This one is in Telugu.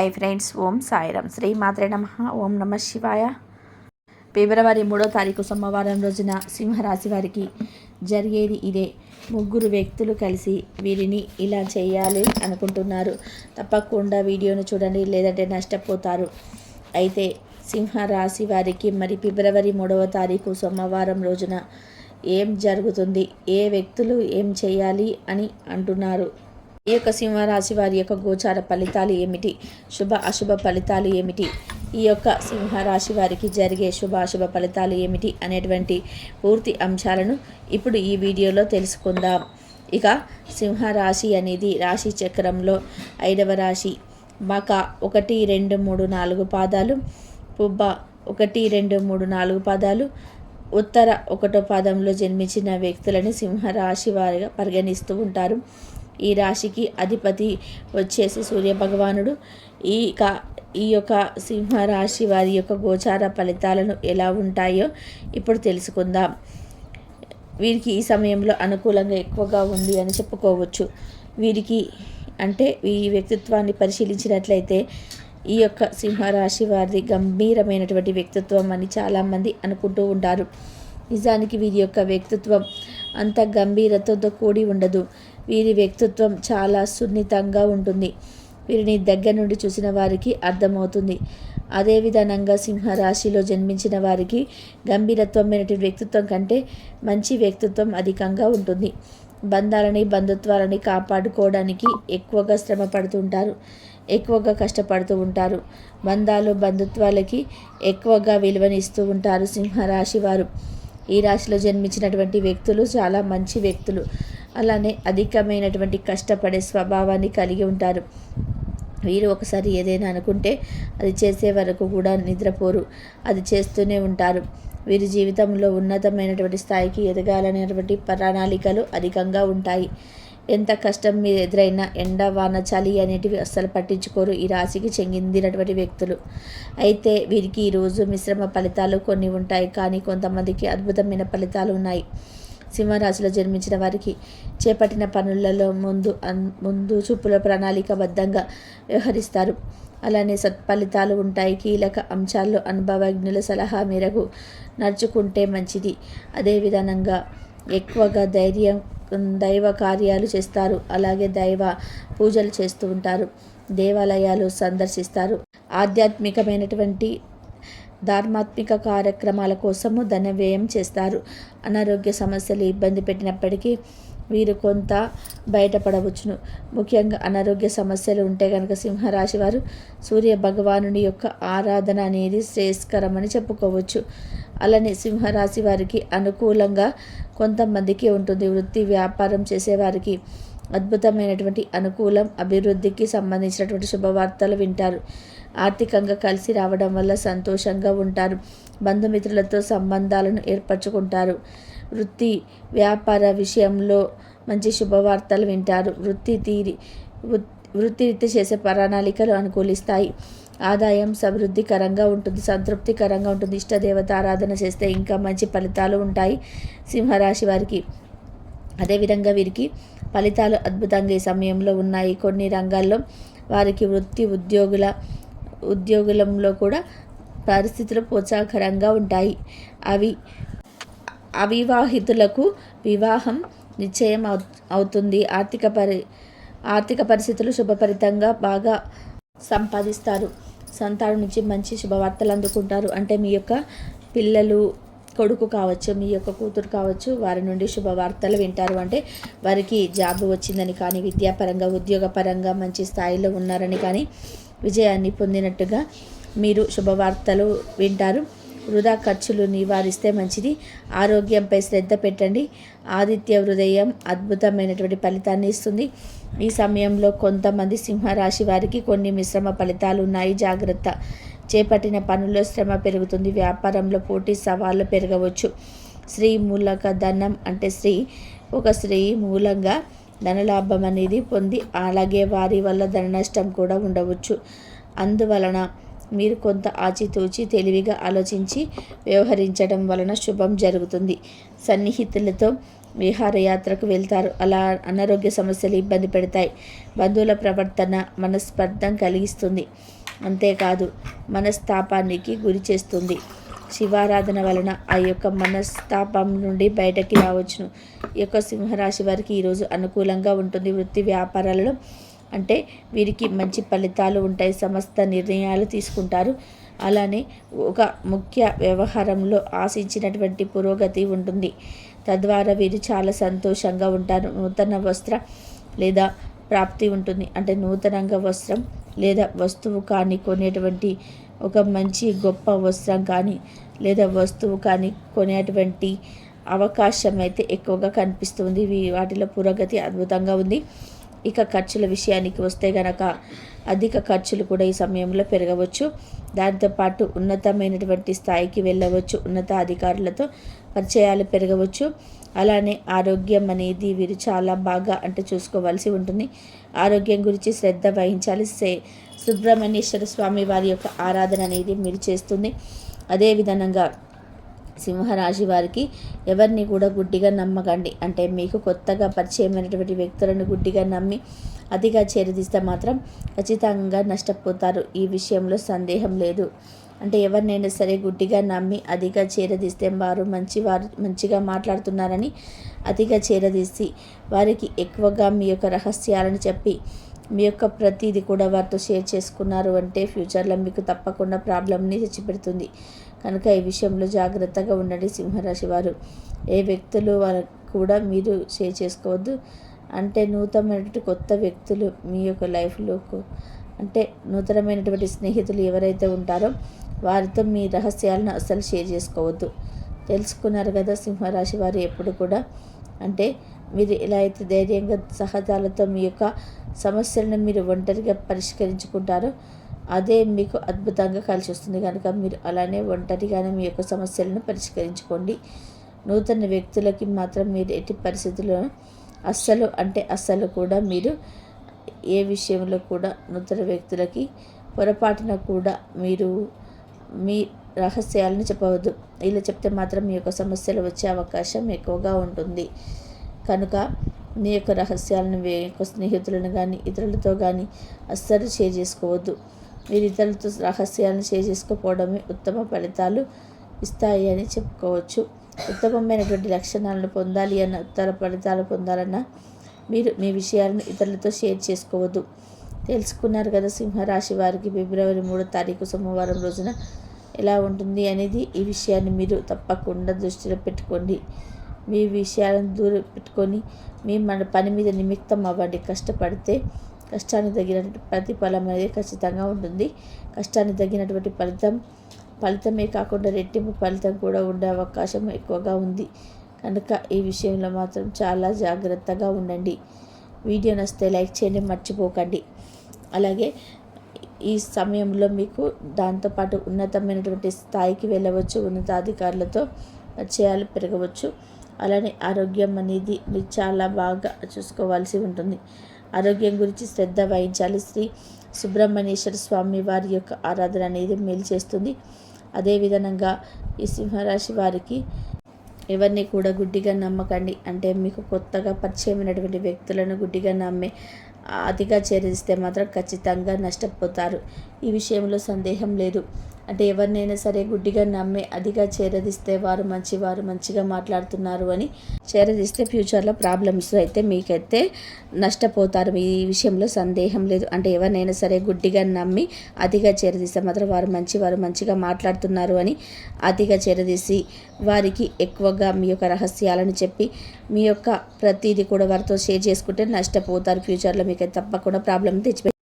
ఐ ఫ్రెండ్స్ ఓం సాయిరం శ్రీ మాత్రే నమ ఓం నమ శివాయ. ఫిబ్రవరి మూడో తారీఖు సోమవారం రోజున సింహరాశి వారికి జరిగేది ఇదే. ముగ్గురు వ్యక్తులు కలిసి వీరిని ఇలా చేయాలి అనుకుంటున్నారు. తప్పకుండా వీడియోను చూడండి లేదంటే నష్టపోతారు. అయితే సింహరాశి వారికి మరి ఫిబ్రవరి మూడవ తారీఖు సోమవారం రోజున ఏం జరుగుతుంది? ఏ వ్యక్తులు ఏం చేయాలి అని అంటున్నారు. ఈ యొక్క సింహరాశి వారి యొక్క గోచార ఫలితాలు ఏమిటి? శుభ అశుభ ఫలితాలు ఏమిటి? ఈ యొక్క సింహరాశి వారికి జరిగే శుభ అశుభ ఫలితాలు ఏమిటి? అనేటువంటి పూర్తి అంశాలను ఇప్పుడు ఈ వీడియోలో తెలుసుకుందాం. ఇక సింహరాశి అనేది రాశి చక్రంలో ఐదవ రాశి. మక ఒకటి రెండు మూడు నాలుగు పాదాలు. పుబ్బ ఒకటి రెండు మూడు నాలుగు పాదాలు. ఉత్తర ఒకటో పాదంలో జన్మించిన వ్యక్తులని సింహరాశి వారిగా పరిగణిస్తూ ఉంటారు. ఈ రాశికి అధిపతి వచ్చేసి సూర్యభగవానుడు ఈ కా ఈ యొక్క సింహరాశి వారి యొక్క గోచార ఫలితాలను ఎలా ఉంటాయో ఇప్పుడు తెలుసుకుందాం. వీరికి ఈ సమయంలో అనుకూలంగా ఎక్కువగా ఉంది అని చెప్పుకోవచ్చు. వీరికి అంటే ఈ వ్యక్తిత్వాన్ని పరిశీలించినట్లయితే ఈ యొక్క సింహరాశి వారిది గంభీరమైనటువంటి వ్యక్తిత్వం అని చాలామంది అనుకుంటూ ఉంటారు. నిజానికి వీరి యొక్క వ్యక్తిత్వం అంత గంభీరతతో కూడి ఉండదు. వీరి వ్యక్తిత్వం చాలా సున్నితంగా ఉంటుంది. వీరిని దగ్గర నుండి చూసిన వారికి అర్థమవుతుంది. అదే విధానంగా సింహరాశిలో జన్మించిన వారికి గంభీరత్వమైనటువంటి వ్యక్తిత్వం కంటే మంచి వ్యక్తిత్వం అధికంగా ఉంటుంది. బంధాలని బంధుత్వాలని కాపాడుకోవడానికి ఎక్కువగా శ్రమ పడుతుంటారు ఎక్కువగా కష్టపడుతూ ఉంటారు. బంధాలు బంధుత్వాలకి ఎక్కువగా విలువనిస్తూ ఉంటారు సింహరాశి వారు. ఈ రాశిలో జన్మించినటువంటి వ్యక్తులు చాలా మంచి వ్యక్తులు. అలానే అధికమైనటువంటి కష్టపడే స్వభావాన్ని కలిగి ఉంటారు. వీరు ఒకసారి ఏదైనా అనుకుంటే అది చేసే వరకు కూడా నిద్రపోరు. అది చేస్తూనే ఉంటారు. వీరి జీవితంలో ఉన్నతమైనటువంటి స్థాయికి ఎదగాలనేటువంటి ప్రణాళికలు అధికంగా ఉంటాయి. ఎంత కష్టం మీద ఎదురైనా ఎండ వాన చలి అనేటివి అస్సలు పట్టించుకోరు ఈ రాశికి చెందినటువంటి వ్యక్తులు. అయితే వీరికి ఈరోజు మిశ్రమ ఫలితాలు కొన్ని ఉంటాయి. కానీ కొంతమందికి అద్భుతమైన ఫలితాలు ఉన్నాయి. సింహరాశిలో జన్మించిన వారికి చేపట్టిన పనులలో ముందు ముందు చూపుల ప్రణాళికబద్ధంగా వ్యవహరిస్తారు. అలానే సత్ఫలితాలు ఉంటాయి. కీలక అంశాల్లో అనుభవజ్ఞుల సలహా మేరకు నడుచుకుంటే మంచిది. అదే విధానంగా ఎక్కువగా ధైర్యం దైవ కార్యాలు చేస్తారు. అలాగే దైవ పూజలు చేస్తూ ఉంటారు. దేవాలయాలు సందర్శిస్తారు. ఆధ్యాత్మికమైనటువంటి ధార్మాత్మిక కార్యక్రమాల కోసము ధన వ్యయం చేస్తారు. అనారోగ్య సమస్యలు ఇబ్బంది పెట్టినప్పటికీ వీరు కొంత బయటపడవచ్చును. ముఖ్యంగా అనారోగ్య సమస్యలు ఉంటే కనుక సింహరాశి వారు సూర్య భగవానుని యొక్క ఆరాధన అనేది శ్రేయస్కరమని చెప్పుకోవచ్చు. అలానే సింహరాశి వారికి అనుకూలంగా కొంతమందికి ఉంటుంది. వృత్తి వ్యాపారం చేసేవారికి అద్భుతమైనటువంటి అనుకూలం అభివృద్ధికి సంబంధించినటువంటి శుభవార్తలు వింటారు. ఆర్థికంగా కలిసి రావడం వల్ల సంతోషంగా ఉంటారు. బంధుమిత్రులతో సంబంధాలను ఏర్పరచుకుంటారు. వృత్తి వ్యాపార విషయంలో మంచి శుభవార్తలు వింటారు. వృత్తి తీరి వృత్తిరీత్యా చేసే ప్రణాళికలు అనుకూలిస్తాయి. ఆదాయం సమృద్ధికరంగా ఉంటుంది. సంతృప్తికరంగా ఉంటుంది. ఇష్టదేవత ఆరాధన చేస్తే ఇంకా మంచి ఫలితాలు ఉంటాయి సింహరాశి వారికి. అదేవిధంగా వీరికి ఫలితాలు అద్భుతంగా ఈ సమయంలో ఉన్నాయి. కొన్ని రంగాల్లో వారికి వృత్తి ఉద్యోగుల ఉద్యోగులంలో కూడా పరిస్థితులు ప్రోత్సాహకరంగా ఉంటాయి. అవి అవివాహితులకు వివాహం నిశ్చయం అవుతుంది. ఆర్థిక పరి ఆర్థిక పరిస్థితులు శుభపరితంగా బాగా సంపాదిస్తారు. సంతానం నుంచి మంచి శుభవార్తలు అందుకుంటారు. అంటే మీ యొక్క పిల్లలు కొడుకు కావచ్చు మీ యొక్క కూతురు కావచ్చు వారి నుండి శుభవార్తలు వింటారు. అంటే వారికి జాబ్ వచ్చిందని కానీ విద్యాపరంగా ఉద్యోగపరంగా మంచి స్థాయిలో ఉన్నారని కానీ విజయాన్ని పొందినట్టుగా మీరు శుభవార్తలు వింటారు. వృధా ఖర్చులు నివారిస్తే మంచిది. ఆరోగ్యంపై శ్రద్ధ పెట్టండి. ఆదిత్య హృదయం అద్భుతమైనటువంటి ఫలితాన్ని ఇస్తుంది. ఈ సమయంలో కొంతమంది సింహరాశి వారికి కొన్ని మిశ్రమ ఫలితాలు ఉన్నాయి. జాగ్రత్త చేపట్టిన పనుల్లో శ్రమ పెరుగుతుంది. వ్యాపారంలో పోటీ సవాళ్ళు పెరగవచ్చు. స్త్రీ మూలక ధనం అంటే స్త్రీ ఒక స్త్రీ మూలంగా ధనలాభం అనేది పొంది అలాగే వారి వల్ల ధన నష్టం కూడా ఉండవచ్చు. అందువలన మీరు కొంత ఆచితూచి తెలివిగా ఆలోచించి వ్యవహరించడం వలన శుభం జరుగుతుంది. సన్నిహితులతో విహారయాత్రకు వెళ్తారు. అలా అనారోగ్య సమస్యలు ఇబ్బంది పెడతాయి. బంధువుల ప్రవర్తన మనస్పర్ధం కలిగిస్తుంది. అంతేకాదు మనస్తాపానికి గురి చేస్తుంది. శివారాధన వలన ఆ యొక్క మనస్తాపం నుండి బయటకి రావచ్చును. ఈ యొక్క సింహరాశి వారికి ఈరోజు అనుకూలంగా ఉంటుంది. వృత్తి వ్యాపారాలలో అంటే వీరికి మంచి ఫలితాలు ఉంటాయి. సమస్త నిర్ణయాలు తీసుకుంటారు. అలానే ఒక ముఖ్య వ్యవహారంలో ఆశించినటువంటి పురోగతి ఉంటుంది. తద్వారా వీరు చాలా సంతోషంగా ఉంటారు. నూతన వస్త్ర లేదా ప్రాప్తి ఉంటుంది. అంటే నూతనంగా వస్త్రం లేదా వస్తువు కానీ కొనేటువంటి ఒక మంచి గొప్ప వస్త్రం కానీ లేదా వస్తువు కానీ కొనేటువంటి అవకాశం అయితే ఎక్కువగా కనిపిస్తుంది. వాటిలో పురోగతి అద్భుతంగా ఉంది. ఇక ఖర్చుల విషయానికి వస్తే గనక అధిక ఖర్చులు కూడా ఈ సమయంలో పెరగవచ్చు. దాంతోపాటు ఉన్నతమైనటువంటి స్థాయికి వెళ్ళవచ్చు. ఉన్నత అధికారులతో పరిచయాలు పెరగవచ్చు. అలానే ఆరోగ్యం అనేది వీరు చాలా బాగా అంటే చూసుకోవాల్సి ఉంటుంది. ఆరోగ్యం గురించి శ్రద్ధ వహించాలి. సే సుబ్రహ్మణ్యేశ్వర స్వామి వారి యొక్క ఆరాధన అనేది మీరు చేస్తుంది. అదేవిధంగా సింహరాశి వారికి ఎవరిని కూడా గుడ్డిగా నమ్మకండి. అంటే మీకు కొత్తగా పరిచయమైనటువంటి వ్యక్తులను గుడ్డిగా నమ్మి అతిగా చేరదీస్తే మాత్రం ఖచ్చితంగా నష్టపోతారు. ఈ విషయంలో సందేహం లేదు. అంటే ఎవరినైనా సరే గుడ్డిగా నమ్మి అతిగా చేరదీస్తే వారు మంచి వారు మంచిగా మాట్లాడుతున్నారని అతిగా చేరదీసి వారికి ఎక్కువగా మీ యొక్క రహస్యాలను చెప్పి మీ యొక్క ప్రతిదీ కూడా వారితో షేర్ చేసుకున్నారు అంటే ఫ్యూచర్లో మీకు తప్పకుండా ప్రాబ్లమ్ని తెచ్చిపెడుతుంది. కనుక ఈ విషయంలో జాగ్రత్తగా ఉండండి సింహరాశి వారు. ఏ వ్యక్తులు వారు కూడా మీరు షేర్ చేసుకోవద్దు. అంటే నూతనమైనటువంటి కొత్త వ్యక్తులు మీ యొక్క లైఫ్లో అంటే నూతనమైనటువంటి స్నేహితులు ఎవరైతే ఉంటారో వారితో మీ రహస్యాలను అస్సలు షేర్ చేసుకోవద్దు. తెలుసుకున్నారు కదా సింహరాశి వారు ఎప్పుడు కూడా. అంటే మీరు ఎలా అయితే ధైర్యంగా సహజాలతో మీ యొక్క సమస్యలను మీరు ఒంటరిగా పరిష్కరించుకుంటారో. అదే మీకు అద్భుతంగా కలిసి వస్తుంది కనుక మీరు అలానే ఒంటరిగానే మీ యొక్క సమస్యలను పరిష్కరించుకోండి. నూతన వ్యక్తులకి మాత్రం మీరు ఎట్టి పరిస్థితుల్లో అస్సలు అంటే అస్సలు కూడా మీరు ఏ విషయంలో కూడా నూతన వ్యక్తులకి పొరపాటున కూడా మీరు మీ రహస్యాలను చెప్పవద్దు. ఇలా చెప్తే మాత్రం మీ యొక్క సమస్యలు వచ్చే అవకాశం ఎక్కువగా ఉంటుంది. కనుక మీ యొక్క రహస్యాలను మీ యొక్క స్నేహితులను కానీ ఇతరులతో కానీ అస్సలు షేర్ చేసుకోవద్దు. మీరు ఇతరులతో రహస్యాలను షేర్ చేసుకోకపోవడమే ఉత్తమ ఫలితాలు ఇస్తాయి అని చెప్పుకోవచ్చు. ఉత్తమమైనటువంటి లక్షణాలను పొందాలి అన్న ఉత్తర ఫలితాలు పొందాలన్నా మీరు మీ విషయాలను ఇతరులతో షేర్ చేసుకోవద్దు. తెలుసుకున్నారు కదా సింహరాశి వారికి ఫిబ్రవరి మూడో తారీఖు సోమవారం రోజున ఎలా ఉంటుంది అనేది ఈ విషయాన్ని మీరు తప్పకుండా దృష్టిలో పెట్టుకోండి. మీ విషయాలను దూరం పెట్టుకొని మీ మన పని మీద నిమిత్తం అవ్వండి. కష్టపడితే కష్టానికి తగినటువంటి ప్రతిఫలం అనేది ఖచ్చితంగా ఉంటుంది. కష్టానికి తగినటువంటి ఫలితం ఫలితమే కాకుండా రెట్టింపు ఫలితం కూడా ఉండే అవకాశం ఎక్కువగా ఉంది. కనుక ఈ విషయంలో మాత్రం చాలా జాగ్రత్తగా ఉండండి. వీడియో నచ్చితే లైక్ చేయండి మర్చిపోకండి. అలాగే ఈ సమయంలో మీకు దాంతోపాటు ఉన్నతమైనటువంటి స్థాయికి వెళ్ళవచ్చు ఉన్నతాధికారులతో పరిచయాలు పెరగవచ్చు. అలానే ఆరోగ్యం అనేది మీరు చాలా బాగా చూసుకోవాల్సి ఉంటుంది. ఆరోగ్యం గురించి శ్రద్ధ వహించాలి. శ్రీ సుబ్రహ్మణ్యేశ్వర స్వామి వారి యొక్క ఆరాధన అనేది మేలు చేస్తుంది. అదేవిధంగా ఈ సింహరాశి వారికి ఎవరిని కూడా గుడ్డిగా నమ్మకండి. అంటే మీకు కొత్తగా పరిచయమైనటువంటి వ్యక్తులను గుడ్డిగా నమ్మే అతిగా చేరిస్తే మాత్రం ఖచ్చితంగా నష్టపోతారు. ఈ విషయంలో సందేహం లేదు. అంటే ఎవరినైనా సరే గుడ్డిగా నమ్మి అదిగా చేరదిస్తే వారు మంచి వారు మంచిగా మాట్లాడుతున్నారు అని చేరదిస్తే ఫ్యూచర్లో ప్రాబ్లమ్స్ అయితే మీకైతే నష్టపోతారు. ఈ విషయంలో సందేహం లేదు. అంటే ఎవరినైనా సరే గుడ్డిగా నమ్మి అతిగా చేరదీస్తే మాత్రం వారు మంచి వారు మంచిగా మాట్లాడుతున్నారు అని అతిగా చేరదీసి వారికి ఎక్కువగా మీ యొక్క రహస్యాలను చెప్పి మీ యొక్క ప్రతిదీ కూడా వారితో షేర్ చేసుకుంటే నష్టపోతారు. ఫ్యూచర్లో మీకు తప్పకుండా ప్రాబ్లం తెచ్చిపెట్టి